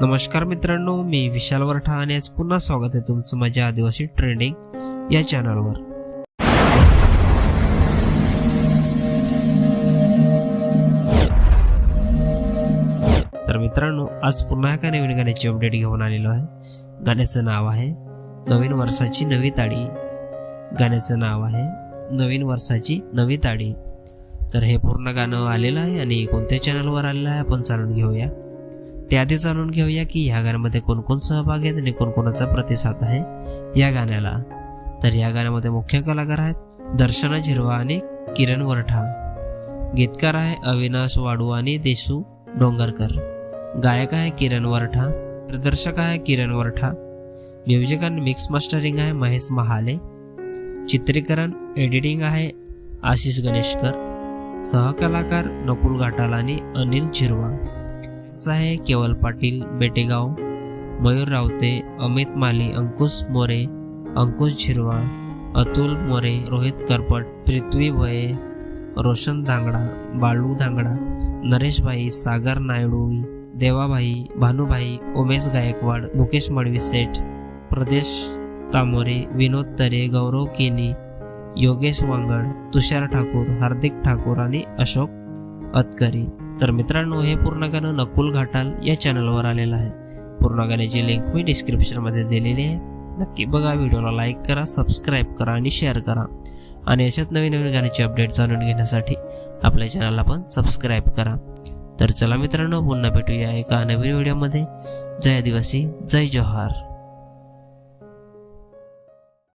नमस्कार मित्रांनो मी विशाल वरठा आणि आज पुन्हा स्वागत आहे तुमचं माझ्या आदिवासी ट्रेंडिंग या चॅनलवर. तर मित्रांनो आज पुन्हा एका नवीन गाण्याची अपडेट घेऊन आलेलो आहे. गाण्याचं नाव आहे नवीन वर्षाची नवी ताडी. गाण्याचं नाव आहे नवीन वर्षाची नवी ताडी. तर हे पूर्ण गाणं आलेलं आहे आणि कोणत्या चॅनलवर आलेलं आहे आपण जाणून घेऊया. त्याआधी जाणून घेऊया की ह्या गाण्यामध्ये कोण कोण सहभागी आहेत आणि कोणकोणाचा प्रतिसाद आहे या गाण्याला. तर या गाण्यामध्ये मुख्य कलाकार आहेत दर्शना झिरवा आणि किरण वरठा. गीतकार आहे अविनाश वाडू आणि देशू डोंगरकर. गायक आहे किरण वरठा. प्रदर्शक आहे किरण वरठा. म्युझिक आणि मिक्स मास्टरिंग आहे महेश महाले. चित्रीकरण एडिटिंग आहे आशिष गणेशकर. सहकलाकार नकुल घाटाल आणि अनिल झिरवा. आहे केवल पाटील बेटेगाव मयूर रावते अमित माली अंकुश मोरे अंकुश झिरवा अतुल मोरे रोहित करपट पृथ्वी भये रोशन धांगडा बाळू धांगडा नरेशभाई सागर नायडू देवाभाई भानुभाई उमेश गायकवाड मुकेश मडवी सेठ प्रदेश तामोरे विनोद तरे गौरव केनी योगेश वांगड तुषार ठाकूर हार्दिक ठाकूर आणि अशोक अतकरी. तर मित्रांनो हे पूर्ण गाणं नकुल घाटाल या चॅनलवर आलेलं आहे. पूर्ण गाण्याची लिंक मी डिस्क्रिप्शनमध्ये दिलेली आहे. नक्की बघा व्हिडिओला लाईक करा सबस्क्राईब करा आणि शेअर करा. आणि अशाच नवीन नवीन गाण्याचे अपडेट जाणून घेण्यासाठी आपल्या चॅनलला पण सबस्क्राईब करा. तर चला मित्रांनो पुन्हा भेटूया एका नवीन व्हिडिओमध्ये जय आदिवासी जय जोहार.